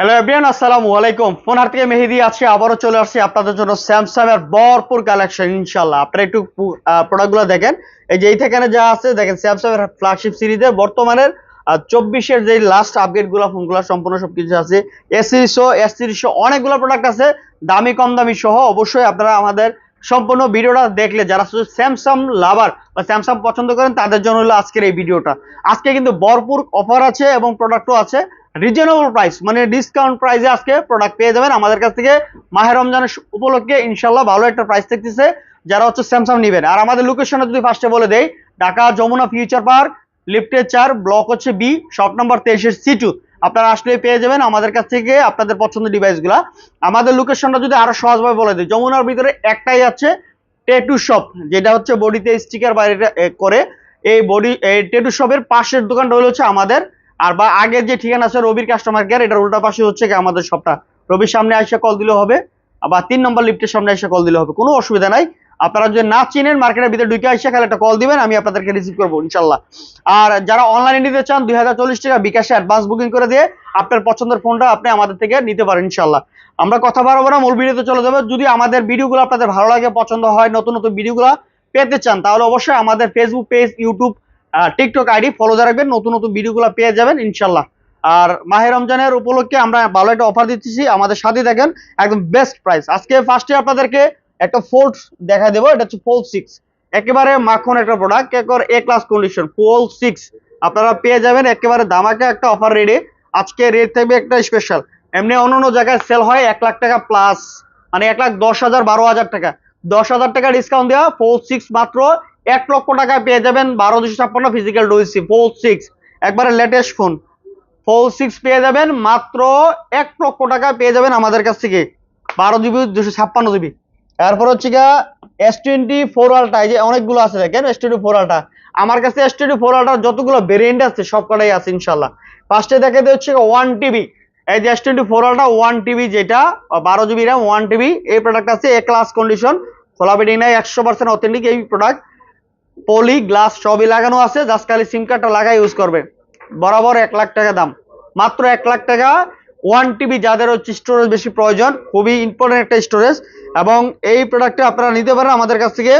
Hello everyone আসসালামু আলাইকুম phone হার থেকে মেহেদি আছে, আবারও চলে আসছি আপনাদের জন্য স্যামসাং এর ভরপুর কালেকশন ইনশাল্লাহ আপনারা একটু প্রোডাক্টগুলো দেখেন। এই যে এই থেকে যা আছে, দেখেন স্যামসাং এর ফ্ল্যাগশিপ সিরিজে বর্তমানের চব্বিশের যে লাস্ট আপডেটগুলো ফোনগুলো সম্পূর্ণ সবকিছু আছে। এস সিরিজশো এস সিরিজশো অনেকগুলো প্রোডাক্ট আছে, দামি, কম দামি সহ। অবশ্যই আপনারা আমাদের সম্পূর্ণ ভিডিওটা দেখলে, যারা শুধু স্যামসাং লাভার বা স্যামসাং পছন্দ করেন, তাদের জন্য হলো আজকের এই ভিডিওটা। আজকে কিন্তু ভরপুর অফার আছে এবং প্রোডাক্টও আছে। রিজনেবল প্রাইস মানে ডিসকাউন্ট প্রাইসে আজকে প্রোডাক্ট পেয়ে যাবেন। আমাদের কাছ থেকে মাহের রমজানের উপলক্ষে ইনশাল্লাহ ভালো একটা প্রাইস থাকতেছে যারা হচ্ছে স্যামসাং নেবেন। আর আমাদের লোকেশনটা যদি ফার্স্টে বলে দেই, ঢাকা যমুনা ফিউচার পার্ক লিফটের চার ব্লক হচ্ছে বি শপ নম্বর তেইশের সি টু আপনারা আসলে পেয়ে যাবেন আমাদের কাছ থেকে আপনাদের পছন্দের ডিভাইসগুলা আমাদের লোকেশনটা যদি আরও সহজভাবে বলে দিই, যমুনার ভিতরে একটাই আছে টেটু শপ যেটা হচ্ছে বডিতে স্টিকার বাইরে করে। এই বডি, এই টেটু শপের পাশের দোকানটা হলো হচ্ছে আমাদের আর বা আগের যে ঠিকানা আছে রবির কাস্টমার কেয়ার এটার উল্টা পাশে হচ্ছে কি আমাদের শপটা রবির সামনে এসে কল দিলে হবে, আবার তিন নম্বর লিফটের সামনে এসে কল দিলে হবে, কোনো অসুবিধা নাই। আপনারা যদি না চিনেন মার্কেটের ভিতরে ঢুকে এসে খালি একটা কল দিবেন, আমি আপনাদেরকে রিসিভ করব ইনশাল্লাহ আর যারা অনলাইনে নিতে চান, দুই হাজার চল্লিশ টাকা বিকাশে অ্যাডভান্স বুকিং করে দিয়ে আপনার পছন্দের ফোনটা আপনি আমাদের থেকে নিতে পারেন ইনশাল্লাহ আমরা কথা বাড়াবো না, মূল ভিডিওতে চলে যাব। যদি আমাদের ভিডিওগুলো আপনাদের ভালো লাগে, পছন্দ হয়, নতুন নতুন ভিডিওগুলো পেতে চান, তাহলে অবশ্যই আমাদের Facebook page YouTube TikTok ID follow রাখবেন, নতুন নতুন ভিডিওগুলো পেয়ে যাবেন, ইনশাল্লাহ। আর মাহে রমজানের উপলক্ষে আমরা ভালো একটা অফার দিচ্ছি আমাদের সাথে দেখেন, একদম বেস্ট প্রাইস আজকে ফার্স্টে আপনাদেরকে একটা ফোল্ড দেখা দেবো, এটা হচ্ছে ফোল্ড সিক্স একেবারে মাখন একটা প্রোডাক্ট একবার A class condition fold six আপনারা পেয়ে যাবেন, একেবারে দামাকে একটা অফার রেটে আজকে রেট থাকবে একটা স্পেশাল এমনি অন্য অন্য জায়গায় সেল হয় এক লাখ টাকা প্লাস মানে এক লাখ দশ হাজার বারো হাজার টাকা। দশ হাজার টাকা ডিসকাউন্ট দেওয়া ফোল্ড সিক্স মাত্র এক লক্ষ টাকায় পেয়ে যাবেন বারো দুশো ছাপ্পান্ন ফিজিক্যাল ডোয়েসি ফোর সিক্স একবারে লেটেস্ট ফোন ফোর সিক্স পেয়ে যাবেন, মাত্র এক লক্ষ টাকায় পেয়ে যাবেন আমাদের কাছ থেকে। বারো জিবি দুশো ছাপ্পান্ন জিবি তারপর হচ্ছে গিয়া এস টোয়েন্টি ফোর আলটা এই যে অনেকগুলো আছে দেখেন এস টোয়েন্টি ফোর আলটা আমার কাছে এস টোয়েন্টি ফোর আলটার যতগুলো ভেরিয়েন্ট আছে সব কটাই আছে ইনশাল্লাহ ফার্স্টে দেখে দিয়ে হচ্ছে ওয়ান টিবি এই যে S twenty four ultra one TB যেটা, বারো জিবি র্যাম ওয়ান টিবি এই প্রোডাক্ট আছে এ ক্লাস কন্ডিশন খোলা বেডিং নাই, একশো পার্সেন্ট অথেন্টিক এই প্রোডাক্ট পলি, গ্লাস সবই লাগানো আছে জাস্ট খালি সিম কার্ডটা লাগাই ইউজ করবে। বরাবর এক লাখ টাকা দাম। মাত্র এক লাখ টাকা ওয়ান টিবি যাদের হচ্ছে স্টোরেজ বেশি প্রয়োজন, খুবই ইম্পর্টেন্ট একটা স্টোরেজ এবং এই প্রোডাক্টটা আপনারা নিতে পারেন আমাদের কাছ থেকে।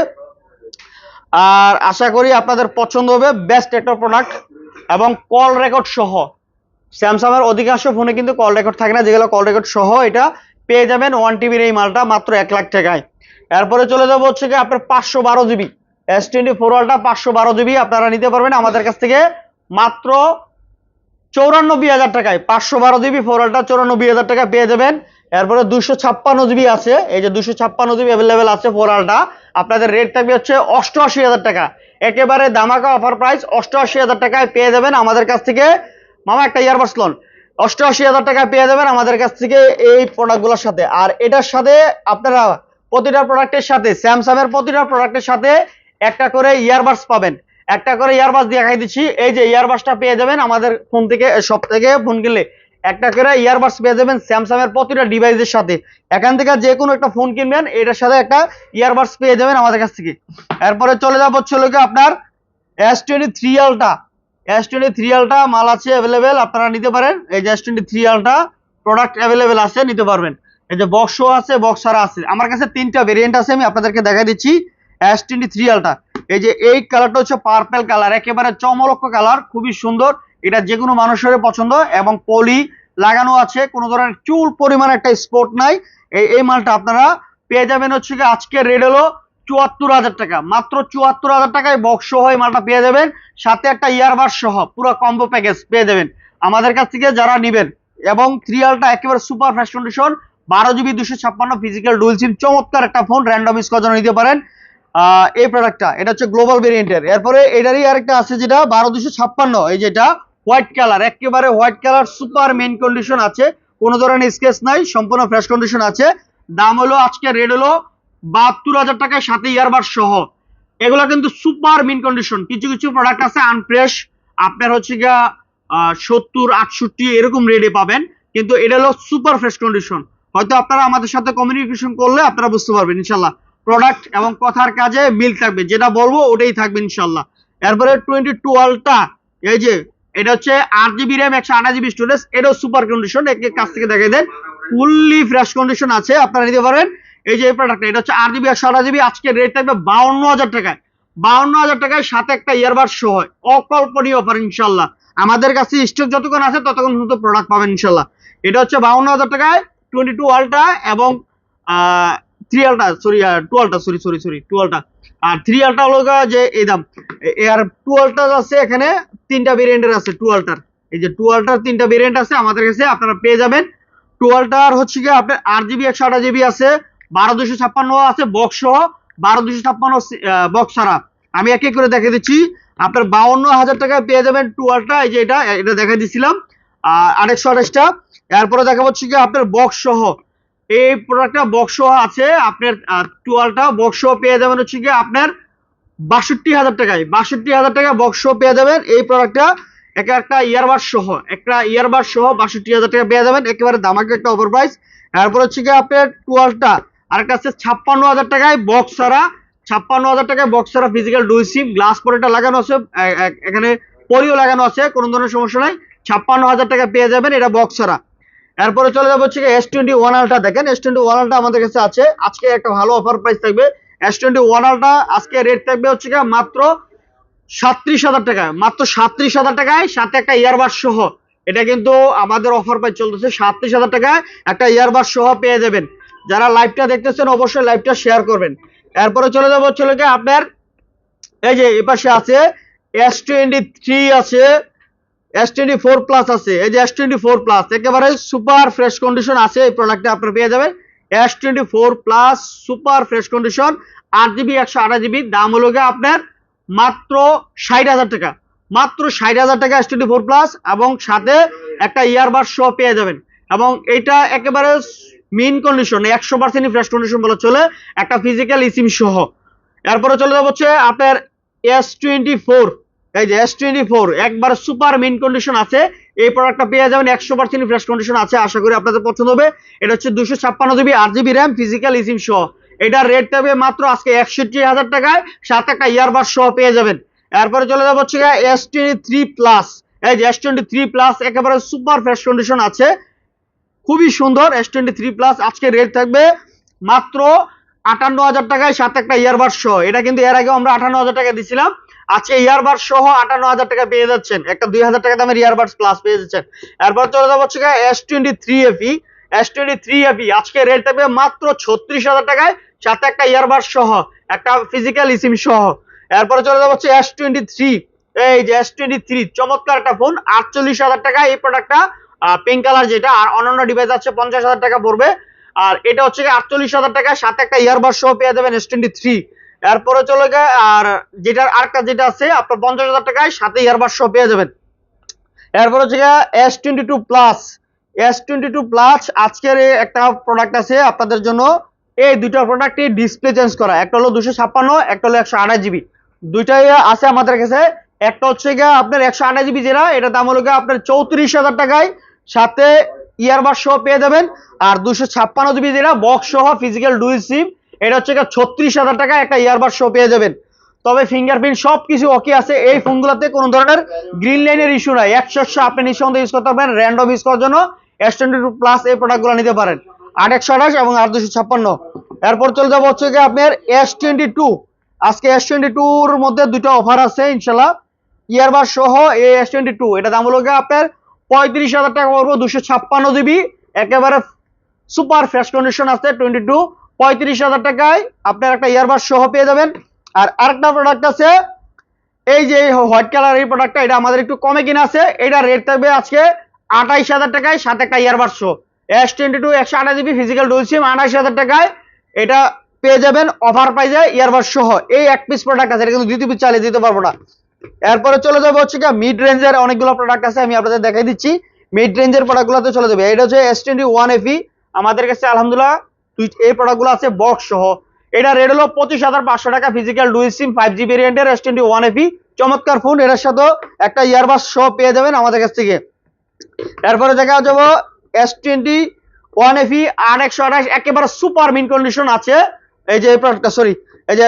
আর আশা করি আপনাদের পছন্দ হবে বেস্ট একটা প্রোডাক্ট এবং কল রেকর্ড সহ স্যামসাং এর অধিকাংশ ফোনে কিন্তু কল রেকর্ড থাকে না, যেগুলো কল রেকর্ড সহ এটা পেয়ে যাবেন ওয়ান টিবির এই মালটা মাত্র এক লাখ টাকায়। এরপরে চলে যাব হচ্ছে কি আপনার পাঁচশো বারো জিবি এস টোয়েন্টি ফোর ওয়ালটা পাঁচশো বারো জিবি আপনারা নিতে পারবেন। আমাদের কাছ থেকে মাত্র চৌরানব্বই হাজার টাকায় পাঁচশো বারো জিবি ফোর ওয়ালটা চৌরানব্বই হাজার টাকা পেয়ে যাবেন। এরপরে দুশো ছাপ্পান্ন জিবি আছে। এই যে দুশো ছাপ্পান্ন জিবি অ্যাভেলেবেল আছে ফোর ওয়ালটা আপনাদের রেট থাকবে হচ্ছে অষ্টআশি হাজার টাকা। একেবারে দামাকা অফার প্রাইস অষ্টআশি হাজার টাকায় পেয়ে যাবেন আমাদের কাছ থেকে। মামা, একটা ইয়ারবাস লোন। অষ্টআশি হাজার টাকায় পেয়ে যাবেন আমাদের কাছ থেকে এই প্রোডাক্টগুলোর সাথে। আর এটার সাথে আপনারা প্রতিটা প্রোডাক্টের সাথে স্যামসাংয়ের প্রতিটা প্রোডাক্টের সাথে একটা করে ইয়ারবাস পাবেন। একটা করে ইয়ারবাস দেখাই দিচ্ছি। এই যে ইয়ারবাসটা পেয়ে যাবেন আমাদের ফোন থেকে সব থেকে ফোন কিনলে। একটা করে ইয়ারবাস পেয়ে যাবেন স্যামসাং এর প্রতিটা ডিভাইসের সাথে। এখান থেকে যে কোনো একটা ফোন কিনবেন, এটার সাথে একটা ইয়ারবাস পেয়ে যাবেন আমাদের কাছ থেকে। এরপরে চলে যাব হচ্ছে লোকে আপনার S twenty three ultra S twenty three ultra মাল আছে অ্যাভেলেবেল আপনারা নিতে পারেন। এই যে S twenty three ultra product available আছে, নিতে পারবেন। এই যে বক্সও আছে বক্সারা আছে। আমার কাছে তিনটা ভেরিয়েন্ট আছে, আমি আপনাদেরকে দেখাই দিচ্ছি। এস টোয়েন্টি থ্রি আলটা এই যে এই কালারটা হচ্ছে পার্পেল কালার একেবারে চমলক্ষ কালার খুবই সুন্দর। এটা যে কোনো মানুষের পছন্দ এবং পলি লাগানো আছে, কোনো ধরনের চুল পরিমাণ একটা স্পট নাই। এই এই মালটা আপনারা পেয়ে যাবেন হচ্ছে কি আজকে রেড হলো চুয়াত্তর হাজার টাকা। মাত্র চুয়াত্তর হাজার টাকায় বক্স এই মালটা পেয়ে যাবেন। সাথে একটা ইয়ারবাস সহ, পুরো কম্বো প্যাকেজ পেয়ে যাবেন। আমাদের কাছ থেকে যারা নিবেন এবং থ্রিয়ালটা একেবারে সুপার কন্ডিশন বারো জিবি দুশো ছাপ্পান্ন ফিজিক্যাল ডুয়েল সিম চমৎকার একটা ফোন র্যান্ডম ইউজ করার জন্য নিতে পারেন। এই প্রোডাক্টটা এটা হচ্ছে গ্লোবাল ভেরিয়েন্টের এরপরে এটারই আরেকটা আছে যেটা, বারো দুশো ছাপ্পান্ন, এই যেটা হোয়াইট কালার একেবারে white colour super main condition আছে। কোনো ধরনের স্কেচ নাই, সম্পূর্ণ ফ্রেশ কন্ডিশন আছে। দাম হলো আজকে রেট হলো বাহাত্তর হাজার টাকায় সাথে ইয়ারবার সহ। এগুলো কিন্তু সুপার মিন কন্ডিশন কিছু কিছু প্রোডাক্ট আছে আনফ্রেশ আপনার হচ্ছে গিয়া সত্তর, আটষট্টি, এরকম রেটে পাবেন। কিন্তু এটা হলো সুপার ফ্রেশ কন্ডিশন হয়তো আপনারা আমাদের সাথে কমিউনিকেশন করলে আপনারা বুঝতে পারবেন, ইনশাল্লাহ। প্রোডাক্ট এবং কথার কাজে মিল থাকবে। যেটা বলব ওটাই থাকবে ইনশাল্লাহ। এরপরে টোয়েন্টি টু টুয়েলভটা এই যে, এটা হচ্ছে আট জিবি র্যাম একশো আঠাশ জিবি স্টোরেজ এটাও সুপার কন্ডিশন একে কাছ থেকে দেখে দেন। ফুললি ফ্রেশ কন্ডিশন আছে, আপনারা নিতে পারেন। এই যে এই প্রোডাক্ট এটা হচ্ছে আট জিবি একশো আঠাশ জিবি আজকে রেট থাকবে বাউন্ন হাজার টাকায়। বাউন্ন হাজার টাকায় সাথে একটা ইয়ারবাড হয়। অকল্পনীয় অফার ইনশাল্লাহ। আমাদের কাছে স্টক যতক্ষণ আছে, ততক্ষণ পর্যন্ত প্রোডাক্ট পাবেন ইনশাল্লাহ। এটা হচ্ছে বাউন্ন হাজার টাকায় টোয়েন্টি টু আলটা এবং three ultra sorry two ultra sorry sorry sorry two ultra আর থ্রি আলটা হলো যে এই দাম। আর টু আলটা আছে এখানে তিনটা ভেরিয়েন্টের আছে টু আলটার এই যে টু আলটার তিনটা ভেরিয়েন্ট আছে, আমাদের কাছে আপনারা পেয়ে যাবেন। টু আলটার হচ্ছে কি আপনার আট জিবি একশো আঠাশ জিবি আছে, বারো দুশো ছাপ্পান্ন আছে বক্স সহ, বারো দুশো ছাপ্পান্ন বক্স ছাড়া। আমি এক এক করে দেখে দিচ্ছি। আপনার বাউন্ন হাজার টাকায় পেয়ে যাবেন টুয়ালটা এই যে এটা এটা দেখে দিছিলাম। আর আরেকশো আঠাশটা। এরপরে দেখা হচ্ছে কি আপনার বক্স সহ। এই প্রোডাক্টটা বক্স আছে, আপনার টুয়ালটা বক্স পেয়ে যাবেন হচ্ছে কি আপনার বাষট্টি হাজার টাকায়। বাষট্টি হাজার টাকা বক্স পেয়ে যাবেন, এই প্রোডাক্টটা একটা একটা ইয়ারবাড সহ, একটা ইয়ারবাড সহ বাষট্টি হাজার টাকা পেয়ে যাবেন, একেবারে দামাকে একটা ওভার প্রাইস এরপর হচ্ছে কি আপনার টুয়ালটা আরেকটা আছে ছাপ্পান্ন হাজার টাকায় বক্স ছাড়া ছাপ্পান্ন হাজার টাকায় বক্স ছাড়া ফিজিক্যাল ডুই সিম গ্লাস পরেটা লাগানো আছে এখানে পরিও লাগানো আছে, কোনো ধরনের সমস্যা নাই। ছাপ্পান্ন হাজার টাকা পেয়ে যাবেন এটা বক্স ছাড়া। এরপরে চলে যাব হচ্ছে এস টোয়েন্টি ওয়ান আলটা দেখেন। এস টোয়েন্টি ওয়ান আলটা আমাদের কাছে আছে। আজকে একটা ভালো অফার প্রাইস থাকবে। এস টোয়েন্টি ওয়ান আলটা আজকে রেট থাকবে হচ্ছে মাত্র সাত্রিশ হাজার টাকায় মাত্র সাত্রিশ হাজার টাকায় সাথে একটা ইয়ারবাড সহ। এটা কিন্তু আমাদের অফার প্রাইস চলতেছে সাত্রিশ হাজার টাকায় একটা ইয়ারবাড সহ পেয়ে যাবেন। যারা লাইভটা দেখতেছেন অবশ্যই লাইভটা শেয়ার করবেন। এরপরে চলে যাব হচ্ছে আপনার এই যে এ পাশে আছে এস টোয়েন্টি থ্রি আছে। এস টোয়েন্টি ফোর প্লাস আছে। এই যে এস টোয়েন্টি ফোর প্লাস একেবারে সুপার ফ্রেশ কন্ডিশন আছে, এই প্রোডাক্টটা আপনার পেয়ে যাবেন। S twenty four plus super fresh condition আট জিবি একশো আঠাশ জিবি দাম হলো গিয়ে আপনার মাত্র ষাট হাজার টাকা। মাত্র ষাট হাজার টাকা এস টোয়েন্টি ফোর প্লাস এবং সাথে একটা ইয়ারবাড সহ পেয়ে যাবেন। এবং এটা একেবারে মেইন কন্ডিশন একশো পার্সেন্ট ফ্রেশ কন্ডিশন বলে চলে, একটা ফিজিক্যাল ইসিম সহ। এরপরে চলে যাব হচ্ছে আপনার এস টোয়েন্টি ফোর এই যে এস টোয়েন্টি ফোর একবার সুপার মেইন কন্ডিশন আছে, এই প্রোডাক্টটা পেয়ে যাবেন একশো পার্সেন্ট ফ্রেশ কন্ডিশন আছে, আশা করি আপনাদের পছন্দ হবে। এটা হচ্ছে দুশো ছাপ্পান্ন জিবি আট জিবি র্যাম ফিজিক্যাল ইসিম সহ। এটার রেট থাকবে মাত্র আজকে একষট্টি হাজার টাকায়, সাথে একটা ইয়ারবাড সহ পেয়ে যাবেন। এরপরে চলে যাব হচ্ছে এস টোয়েন্টি থ্রি প্লাস এই যে এস টোয়েন্টি থ্রি প্লাস একেবারে সুপার ফ্রেশ কন্ডিশন আছে। খুবই সুন্দর এস টোয়েন্টি থ্রি প্লাস আজকে রেট থাকবে মাত্র আটান্ন হাজার টাকায়, সাথে একটা ইয়ারবাড সহ। এটা কিন্তু এর আগে আমরা আটান্ন হাজার টাকা দিছিলাম। আজকে ইয়ারবাড সহ আটান্ন হাজার টাকা পেয়ে যাচ্ছেন। একটা দুই হাজার টাকা দামের ইয়ারবাডস প্লাস পেয়ে যাচ্ছেন। এরপর চলে যাব হচ্ছে S twenty three FE S twenty three FE আজকে রেট থাকবে মাত্র ছত্রিশ হাজার টাকায়, সাথে একটা ইয়ারবাড সহ, একটা ফিজিক্যাল ইসিম সহ। এরপরে চলে যাব হচ্ছে এস টোয়েন্টি থ্রি এই যে এস টোয়েন্টি থ্রি চমৎকার একটা ফোন আটচল্লিশ হাজার টাকা এই প্রোডাক্টটা পিঙ্ক কালার যেটা, আর অন্যান্য ডিভাইস আছে, পঞ্চাশ হাজার টাকা পড়বে। আর এটা হচ্ছে আটচল্লিশ হাজার টাকা সাথে একটা ইয়ারবাড সহ পেয়ে যাবেন এস টোয়েন্টি থ্রি এরপরে চলে গিয়ে, আর যেটার আরেকটা যেটা আছে, আপনার পঞ্চাশ হাজার টাকায় সাথে ইয়ারবাড সহ পেয়ে যাবেন। এরপর হচ্ছে S twenty two plus S twenty two plus আজকের একটা প্রোডাক্ট আছে আপনাদের জন্য। এই দুইটা প্রোডাক্টই ডিসপ্লে চেঞ্জ করা। একটা হলো দুশো ছাপ্পান্ন, একটা হলো একশো আঠাশ জিবি। দুইটাই আছে আমাদের কাছে। একটা হচ্ছে গিয়ে আপনার একশো আঠাশ জিবি যেটা এটা দাম হলো আপনার চৌত্রিশ হাজার টাকায়। সাথে ইয়ারবাড সহ পেয়ে যাবেন। আর দুশো ছাপ্পান্ন জিবি যেটা বক্স সহ ফিজিক্যাল ডুই সিম এটা হচ্ছে ছত্রিশ হাজার টাকা একটা ইয়ারবাড শো পেয়ে যাবেন। তবে ফিঙ্গারপ্রিন্ট সব কিছু ওকে আছে। এই ফোনগুলোতে কোনো ধরনের গ্রিন লাইনের ইস্যু নাই। একশো আপনি নিঃসন্দেহে ইউজ করতে পারবেন। র্যান্ডম ইউজ করার জন্য এস টোয়েন্টি টু প্লাস এই প্রোডাক্টগুলো নিতে পারেন। আট একশো আঠাশ এবং আট দুশো ছাপ্পান্ন। এরপর চলে যাব হচ্ছে গিয়ে আপনার এস টোয়েন্টি টু আজকে এস টোয়েন্টি টুর মধ্যে দুটো অফার আছে ইনশাল্লাহ ইয়ারবার সহ এই এস টোয়েন্টি টু এটা দাম হলো আপনার পঁয়ত্রিশ হাজার টাকা পড়ব, দুশো ছাপ্পান্ন জিবি একেবারে সুপার ফ্রেশ কন্ডিশন আছে টোয়েন্টি টু পঁয়ত্রিশ হাজার টাকায় আপনার একটা ইয়ারবাড সহ পেয়ে যাবেন। আর আরেকটা প্রোডাক্ট আছে, এই যে হোয়াইট কালার এই প্রোডাক্টটা এটা আমাদের একটু কমে কিনা আছে, এটা রেট থাকবে আজকে আঠাইশ হাজার টাকায়, সাথে একটা ইয়ারবাড শো এস টোয়েন্টি টু একশো আঠাশ জিবি ফিজিক্যাল ডুল সিম আঠাইশ হাজার টাকায় এটা পেয়ে যাবেন অফার পাই যায় ইয়ারবাড সহ। এই এক পিস প্রোডাক্ট আছে, এটা কিন্তু দ্বিতীয় পিস চালিয়ে দিতে পারব না। এরপরে চলে যাব হচ্ছে কি মিড রেঞ্জের অনেকগুলো প্রোডাক্ট আছে, আমি আপনাদের দেখাই দিচ্ছি। মিড রেঞ্জের প্রোডাক্টগুলোতে চলে যাবে। এটা হচ্ছে এস টোয়েন্টি ওয়ান এফি আমাদের কাছে আলহামদুলিল্লাহ তুই- এই প্রোডাক্টগুলো আছে বক্স সহ। এটা রেট হলো পঁচিশ হাজার পাঁচশো টাকা ফিজিক্যাল ডুই সিম ফাইভ জি ভেরিয়েন্টের এস টোয়েন্টি ওয়ান এফি চমৎকার ফোন এর সাথে একটা ইয়ারবাস সহ পেয়ে যাবেন আমাদের কাছ থেকে। এরপরে দেখা যাব S twenty one F E আর একশো আঠাশ, একেবারে সুপার মিন কন্ডিশন আছে। এই যে এই প্রোডাক্টটা সরি এই যে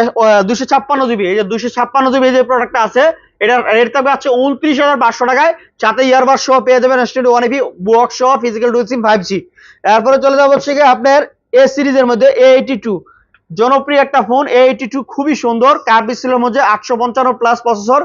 দুশো ছাপ্পান্ন জিবি এই যে দুশো ছাপ্পান্ন জিবি এই যে প্রোডাক্টটা আছে, এটার রেট থাকবে আছে উনত্রিশ হাজার পাঁচশো টাকায়। সাথে ইয়ারবার সহ পেয়ে যাবেন স্টুডি ওয়ান এপি বক্স সহ physical dual SIM five G এরপরে চলে যাব হচ্ছে আপনার এ সিরিজের মধ্যে এ এইটি টু জনপ্রিয় একটা ফোন এ এইটি টু খুবই সুন্দর। কার্ভ ডিসপ্লের মধ্যে আটশো পঞ্চান্ন plus processor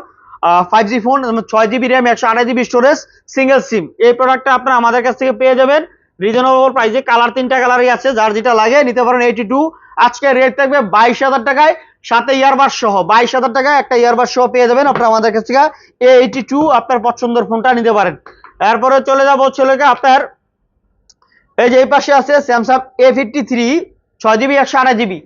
five G phone ছয় জিবি র্যাম একশো আড়াই জিবি স্টোরেজ সিঙ্গেল সিম এই প্রোডাক্টটা আপনারা আমাদের কাছ থেকে পেয়ে যাবেন। রিজনেবল প্রাইসে কালার তিনটা কালারই আছে, যার যেটা লাগে নিতে পারেন এইটি টু আজকে রেট থাকবে বাইশ হাজার টাকায়, সাথে ইয়ারবার সহ। বাইশ হাজার টাকায় একটা ইয়ারবার সহ পেয়ে যাবেন আপনারা আমাদের কাছ থেকে। এ এইটি টু আপনার পছন্দের ফোনটা নিতে পারেন। এরপরে চলে যাব হলো আপনার এই যে এই পাশে আছে স্যামসাং এ ফিফটি থ্রি ছয় জিবি, একশো আড়াই জিবি।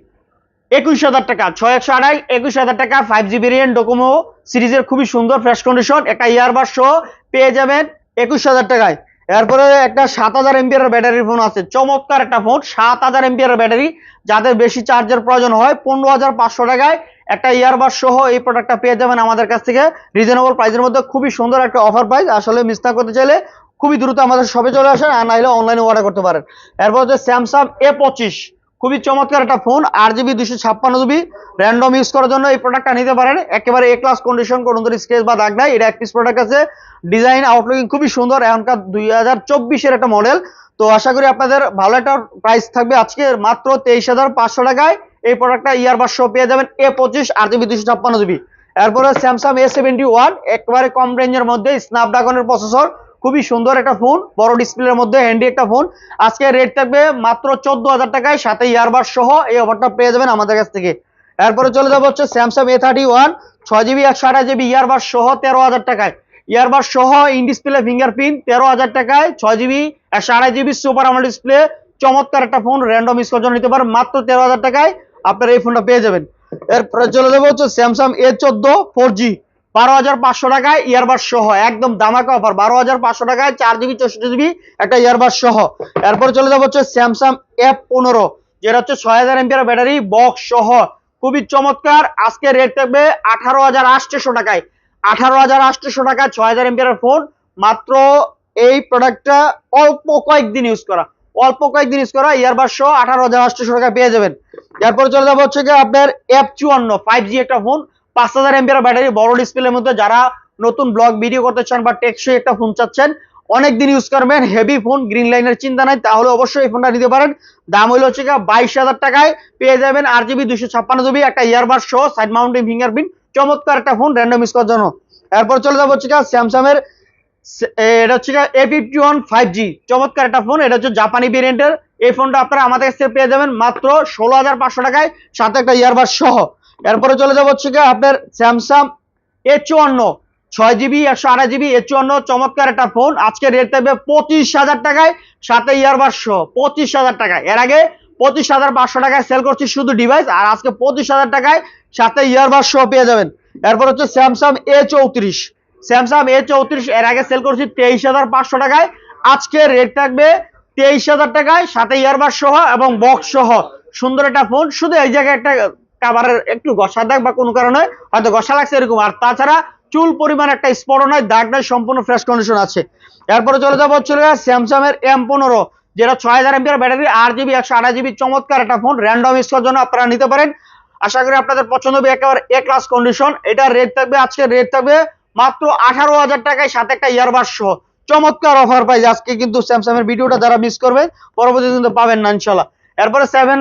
একুশ হাজার টাকা, ছয়, একশো আড়াই, একুশ হাজার টাকা ফাইভ জিবি ডোকোমো সিরিজের খুবই সুন্দর ফ্রেশ কন্ডিশন একটা ইয়ারবার সহ পেয়ে যাবেন একুশ হাজার টাকায়। এরপরে একটা সাত হাজার এমপিআর ব্যাটারির ফোন আছে, চমৎকার একটা ফোন, সাত হাজার এমপিআর ব্যাটারি। যাদের বেশি চার্জের প্রয়োজন হয়, পনেরো হাজার পাঁচশো টাকায় একটা ইয়ারবার সহ এই প্রোডাক্টটা পেয়ে যাবেন আমাদের কাছ থেকে। রিজনেবল প্রাইসের মধ্যে খুবই সুন্দর একটা অফার প্রাইস আসলে মিস না করতে চাইলে খুবই দ্রুত আমাদের শপে চলে আসেন আর না হলে অনলাইনে অর্ডার করতে পারেন। এরপর হচ্ছে স্যামসাং এ পঁচিশ। খুবই চমৎকার একটা ফোন আট জিবি দুশো ছাপ্পান্ন জিবি র্যান্ডম ইউজ করার জন্য এই প্রোডাক্টটা নিতে পারেন। একেবারে এ ক্লাস কন্ডিশন কোনো ধরনের স্কেচ বা দাগ নাই। এটা এক পিস প্রোডাক্ট আছে। ডিজাইন আউটলুকিং খুবই সুন্দর। এখনকার দুই হাজার চব্বিশের একটা মডেল তো আশা করি আপনাদের ভালো একটা প্রাইস থাকবে আজকে। মাত্র তেইশ হাজার পাঁচশো টাকায় এই প্রোডাক্টটা ইয়ারবার শো পেয়ে যাবেন। এ পঁচিশ আট জিবি দুশো ছাপ্পান্ন জিবি এরপরে স্যামসাং এ সেভেন্টি ওয়ান একবারে কম রেঞ্জের মধ্যে স্ন্যাপড্রাগনের প্রসেসর খুবই সুন্দর একটা ফোন, বড় ডিসপ্লের মধ্যে হ্যান্ডি একটা ফোন। আজকে রেট থাকবে মাত্র চোদ্দ হাজার টাকায়, সাথে ইয়ারবার সহ এই অফারটা পেয়ে যাবেন আমাদের কাছ থেকে। এরপরে চলে যাব হচ্ছে স্যামসাং এ থার্টি ওয়ান ছয় জিবি একশো আঠাশ জিবি ইয়ারবার সহ তেরো হাজার টাকায়। ইয়ারবার সহ ইন ডিসপ্লে ফিঙ্গারপ্রিন্ট তেরো হাজার টাকায়, ছয় জিবি একশো আড়াই জিবি সুপার আমল ডিসপ্লে চমৎকার একটা ফোন র্যান্ডম ইউজ করার জন্য নিতে পারেন, মাত্র তেরো হাজার টাকায় আপনারা এই ফোনটা পেয়ে যাবেন। এরপরে চলে যাব হচ্ছে স্যামসাং এ চোদ্দ ফোর জি বারো হাজার পাঁচশো টাকায় ইয়ারবার সহ, একদম দামাকা অফার বারো হাজার পাঁচশো টাকায় চার জিবি চৌষট্টি জিবি একটা ইয়ারবার সহ। এরপরে চলে যাব হচ্ছে স্যামসাং এফ পনেরো, যেটা হচ্ছে ছয় হাজার এমপিআর ব্যাটারি বক্স সহ। খুবই চমৎকার, আজকে রেট থাকবে আঠারো হাজার আটশো টাকায়। আঠারো হাজার আটশো টাকা ছয় হাজার এমপিআর ফোন মাত্র এই প্রোডাক্টটা অল্প কয়েকদিন ইউজ করা। অল্প কয়েকদিন ইউজ করা ইয়ারবার সহ আঠারো হাজার আটশো টাকা পেয়ে যাবেন। এরপর চলে যাব হচ্ছে আপনার এফ চুয়ান্ন ফাইভ জি একটা ফোন পাঁচ হাজার এমপিআর ব্যাটারি, বড় ডিসপ্লের মধ্যে যারা নতুন ব্লগ ভিডিও করতে চান বা টেকসই একটা ফোন চাচ্ছেন অনেক দিন ইউজ করবেন হেভি ফোন গ্রিন লাইনের চিন্তা নাই, তাহলে অবশ্যই এই ফোনটা নিতে পারেন। দাম হলো হচ্ছে বাইশ হাজার টাকায়, পেয়ে যাবেন আট জিবি দুশো ছাপ্পান্ন জিবি একটা ইয়ারবার সহ সাইড মাউন্টিং ফিঙ্গারপ্রিন্ট চমৎকার একটা ফোন র্যান্ডম ইউজ করার জন্য। এরপর চলে যাব হচ্ছে গিয়ে স্যামসাং এটা হচ্ছে A fifty one five G চমৎকার একটা ফোন এটা হচ্ছে জাপানি ভেরিয়েন্টের এই ফোনটা আপনারা আমাদের কাছ থেকে পেয়ে যাবেন মাত্র ষোলো হাজার পাঁচশো টাকায়, সাথে একটা ইয়ারবার সহ। এরপরে চলে যাব হচ্ছে গিয়ে আপনার স্যামসাং এ চুয়ান্ন, ছয় জিবি একশো আড়াই জিবি এ চুয়ান্ন, চমৎকার একটা ফোন আজকে রেট থাকবে পঁচিশ হাজার টাকায়, সাথে ইয়ারবার সহ, পঁচিশ হাজার টাকায়। এর আগে পঁচিশ হাজার পাঁচশো টাকায় সেল করছি শুধু ডিভাইস আর আজকে পঁচিশ হাজার টাকায় সাথে ইয়ারবার সহ পেয়ে যাবেন। এরপর হচ্ছে স্যামসাং এ চৌত্রিশ স্যামসাং এ চৌত্রিশ, এর আগে সেল করছি তেইশ হাজার পাঁচশো টাকায়। আজকে রেট থাকবে তেইশ হাজার টাকায়, সাথে ইয়ারবার সহ এবং বক্স সহ। সুন্দর একটা ফোন শুধু এই জায়গায় একটা কাভারের একটু ঘষা দাগ বা কোনো কারণে হয়তো ঘষা লাগছে এরকম। আর তাছাড়া চুল পরিমাণ একটা স্পট নয় দাগ নাই, সম্পূর্ণ ফ্রেশ কন্ডিশন আছে। এরপরে চলে যাব চলে স্যামসাং এর এম পনেরো যেটা ছয় হাজার এমপিআর ব্যাটারি, আট জিবি একশো আঠাশ জিবি চমৎকার একটা ফোন র্যান্ডম ইউজ করার জন্য আপনারা নিতে পারেন। আশা করি আপনাদের পছন্দ হবে, একেবারে এ ক্লাস কন্ডিশন এটা রেট থাকবে আজকে রেট থাকবে মাত্র আঠারো হাজার টাকায় সাথে একটা ইয়ারবার সহ। চমৎকার অফার পাই আজকে কিন্তু স্যামসাং এর ভিডিওটা, যারা মিস করবে, পরবর্তী কিন্তু পাবেন না ইনশাল্লাহ এরপরে সেভেন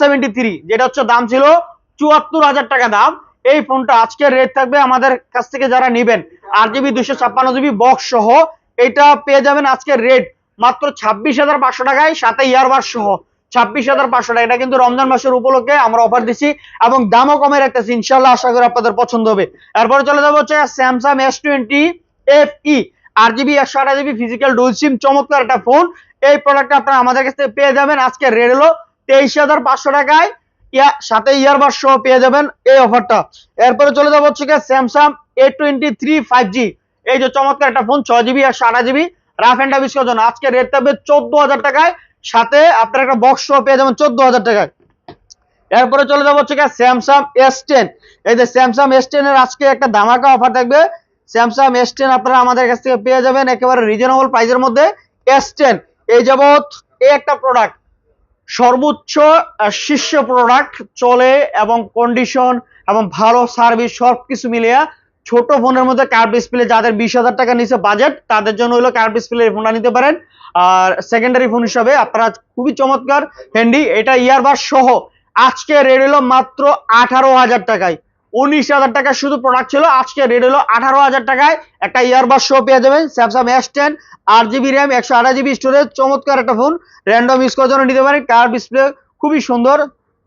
সেভেন্টি থ্রি যেটা হচ্ছে দাম ছিল চুয়াত্তর হাজার টাকা দাম। এই ফোনটা আজকে রেট থাকবে আমাদের কাছ থেকে যারা নিবেন। আট জিবি দুশো ছাপ্পান্ন জিবি বক্স সহ এটা পেয়ে যাবেন আজকে রেট মাত্র ছাব্বিশ হাজার পাঁচশো টাকায় সাথে ইয়ারবার সহ। ছাব্বিশ হাজার পাঁচশো টাকা, এটা কিন্তু রমজান মাসের উপলক্ষে আমরা অফার দিচ্ছি এবং দামও কমে রাখতেছি ইনশাল্লাহ আশা করি আপনাদের পছন্দ হবে। এরপরে চলে যাব হচ্ছে স্যামসাং এস টোয়েন্টি এফ ই আট জিবি একশো আঠাশ জিবি ফিজিক্যাল ডুল সিম চমৎকার একটা ফোন এই প্রোডাক্টটা আপনারা আমাদের কাছ থেকে পেয়ে যাবেন। আজকে রেট হলো তেইশ হাজার পাঁচশো টাকায়। ইয়া, সাথে ইয়ারবার সহ পেয়ে যাবেন এই অফারটা এরপরে চলে যাব হচ্ছে Samsung A twenty three five G এই যে চমৎকার একটা ফোন ছয় জিবি একশো আঠাশ জিবি রাফ অ্যান্ড ডাবিস করার জন্য। আজকে রেট থাকবে চোদ্দ হাজার টাকায়। সাথে আপনার একটা বক্স সহ পেয়ে যাবেন চোদ্দ হাজার টাকায়। এরপরে চলে যাব হচ্ছে স্যামসাং এস টেন এই যে স্যামসাং এস টেন এর আজকে একটা ধামাকা অফার থাকবে। স্যামসাং এস টেন আপনারা আমাদের কাছ থেকে পেয়ে যাবেন একেবারে রিজনেবল প্রাইসের মধ্যে এস টেন এই যাবৎ এই একটা প্রোডাক্ট সর্বোচ্চ শীর্ষ প্রোডাক্ট চলে এবং কন্ডিশন এবং ভালো সার্ভিস সব কিছু মিলিয়ে ছোট ফোনের মধ্যে কার্ভ ডিসপ্লে যাদের বিশ হাজার টাকা নিচে বাজেট তাদের জন্য হলো কার্ভ ডিসপ্লে ফোনটা নিতে পারেন। আর সেকেন্ডারি ফোন হিসাবে আপনারা খুবই চমৎকার হ্যান্ডি এটা ইয়ারবাস সহ। আজকে রেড হলো মাত্র আঠারো হাজার টাকায়। উনিশ হাজার টাকা শুধু প্রোডাক্ট ছিল। আজকে রেড হলো আঠারো হাজার টাকায়। একটা ইয়ারবাস শো পেয়ে যাবেন স্যামসাং এস টেন আট জিবি র্যাম একশো আঠাশ জিবি স্টোরেজ চমৎকার একটা ফোন র্যান্ডম ইউজ করার জন্য নিতে পারেন। কার ডিসপ্লে খুবই সুন্দর,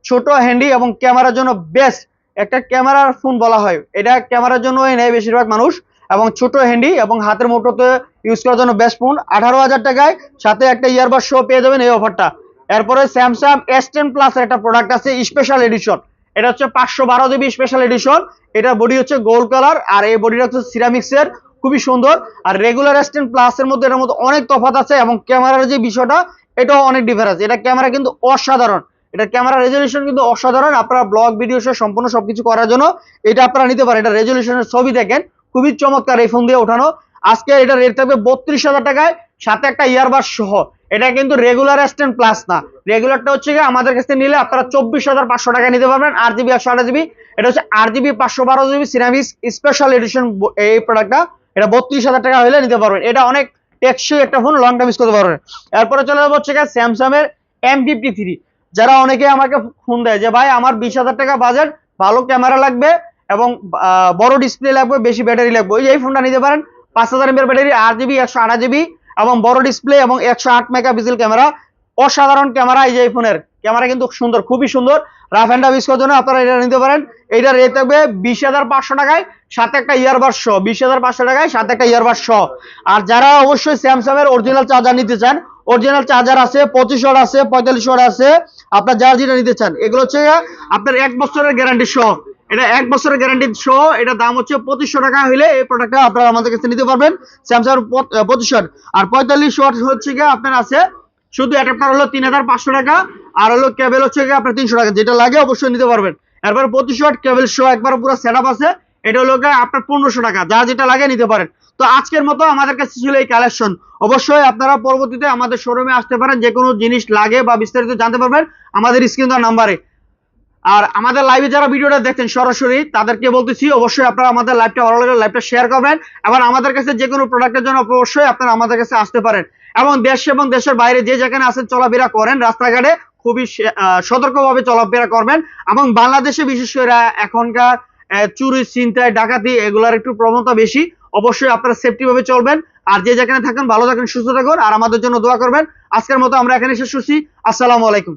ছোট হ্যান্ডি এবং ক্যামেরার জন্য বেস্ট একটা ক্যামেরার ফোন বলা হয়। এটা ক্যামেরার জন্যই নেয় বেশিরভাগ মানুষ এবং ছোট হ্যান্ডি এবং হাতের মুঠোতে ইউজ করার জন্য বেস্ট ফোন আঠারো হাজার টাকায় সাথে একটা ইয়ারবাস শো পেয়ে যাবেন এই অফারটা এরপরে স্যামসাং এস টেন প্লাস একটা প্রোডাক্ট আছে স্পেশাল এডিশন এটা হচ্ছে পাঁচশো বারো জিবি স্পেশাল এডিশন এটা বডি হচ্ছে গোল্ড কালার আর এই বডিটা হচ্ছে সিরামিক্সের খুবই সুন্দর। আর রেগুলার এস টেন প্লাস এর মধ্যে এটার মধ্যে অনেক তফাত আছে এবং ক্যামেরার যে বিষয়টা, এটাও অনেক ডিফারেন্স এটা ক্যামেরা কিন্তু অসাধারণ। এটা ক্যামেরা রেজলিউশন কিন্তু অসাধারণ। আপনারা ব্লগ ভিডিও সহ সম্পূর্ণ সবকিছু করার জন্য এটা আপনারা নিতে পারেন। এটা রেজলিউশনের ছবি দেখেন। খুবই চমৎকার এই ফোন দিয়ে ওঠানো। আজকে এটা রেট থাকবে বত্রিশ হাজার টাকায়। সাথে একটা ইয়ারবাস সহ। এটা কিন্তু রেগুলার এসটেন প্লাস না। রেগুলারটা হচ্ছে গিয়ে আমাদের কাছে নিলে আপনারা চব্বিশ হাজার পাঁচশো টাকা নিতে পারবেন। আট জিবি একশো আঠাশ জিবি এটা হচ্ছে আট জিবি পাঁচশো বারো জিবি সিরামিক্স স্পেশাল এডিশন এই প্রোডাক্টটা এটা বত্রিশ হাজার টাকা হলে নিতে পারবেন। এটা অনেক টেকসই একটা ফোন লং টাইম ইউজ করতে পারবেন। এরপরে চলে যাব হচ্ছে স্যামসাং এর এম ফিফটি থ্রি যারা অনেকে আমাকে ফোন দেয় যে, ভাই, আমার বিশ হাজার টাকা বাজেট ভালো ক্যামেরা লাগবে এবং বড় ডিসপ্লে লাগবে, বেশি ব্যাটারি লাগবে। ওই এই ফোনটা নিতে পারেন। পাঁচ হাজার এমএর ব্যাটারি আট জিবি একশো আঠাশ জিবি এবং বড় ডিসপ্লে এবং একশো আট মেগা পিক্সেল ক্যামেরা অসাধারণ ক্যামেরা এই যে এই ফোনের ক্যামেরা কিন্তু সুন্দর, খুবই সুন্দর। রাফ অ্যান্ড ইউজ করার জন্য আপনারা এটা নিতে পারেন। এইটা রেট থাকবে বিশ হাজার পাঁচশো টাকায়, সাথে একটা ইয়ারবাস সহ বিশ হাজার পাঁচশো টাকায়, সাথে একটা ইয়ারবাস সহ আর যারা অবশ্যই স্যামসাং এর অরিজিনাল চার্জার নিতে চান অরিজিনাল চার্জার আছে, পঁচিশ ওয়াট আছে, পঁয়তাল্লিশ ওয়াট আছে, আপনার যার যেটা নিতে চান, এগুলো হচ্ছে আপনার এক বছরের গ্যারান্টি সহ এটা এক বছরের গ্যারান্টি সহ এটা দাম হচ্ছে পঁচিশশো টাকা হলে এই প্রোডাক্টটা আপনারা আমাদের কাছে নিতে পারবেন। স্যামসাং পঁচিশ আর পঁয়তাল্লিশ ওয়াট হচ্ছে গিয়ে আপনার আছে, শুধু অ্যাডাপ্টার হলো তিন হাজার পাঁচশো টাকা, আর হলো কেবল হচ্ছে গিয়ে আপনার তিনশো টাকা। যেটা লাগে অবশ্যই নিতে পারবেন। এরপর পঁচিশ কেবল শো একবার পুরো সেট আছে, এটা হলো আপনার পনেরোশো টাকা। যা যেটা লাগে নিতে পারেন। তো আজকের মতো আমাদের কাছে ছিল এই কালেকশন অবশ্যই আপনারা পরবর্তীতে আমাদের শোরুমে আসতে পারেন যে কোনো জিনিস লাগে বা বিস্তারিত জানতে পারবেন, আমাদের স্ক্রিন দেওয়ার নাম্বারে আর আমাদের লাইভে যারা ভিডিওটা দেখছেন সরাসরি, তাদেরকে বলতেছি, অবশ্যই আপনারা আমাদের লাইভটা ভালো লাগলে লাইভটা শেয়ার করবেন এবং আমাদের কাছে যে কোনো প্রোডাক্টের জন্য অবশ্যই আপনারা আমাদের কাছে আসতে পারেন। এবং দেশ এবং দেশের বাইরে যে যেখানে আছেন চলাফেরা করেন, রাস্তাঘাটে খুবই সতর্কভাবে চলাফেরা করবেন এবং বাংলাদেশে বিশেষ করে এখনকার চুরি, ছিনতাই, ডাকাতি এগুলার একটু প্রবণতা বেশি। অবশ্যই আপনারা সেফটি ভাবে চলবেন। আর যে যেখানে থাকেন, ভালো থাকেন, সুস্থ থাকুন। আর আমাদের জন্য দোয়া করবেন। আজকের মতো আমরা এখানে শেষ করছি। আসসালামু আলাইকুম।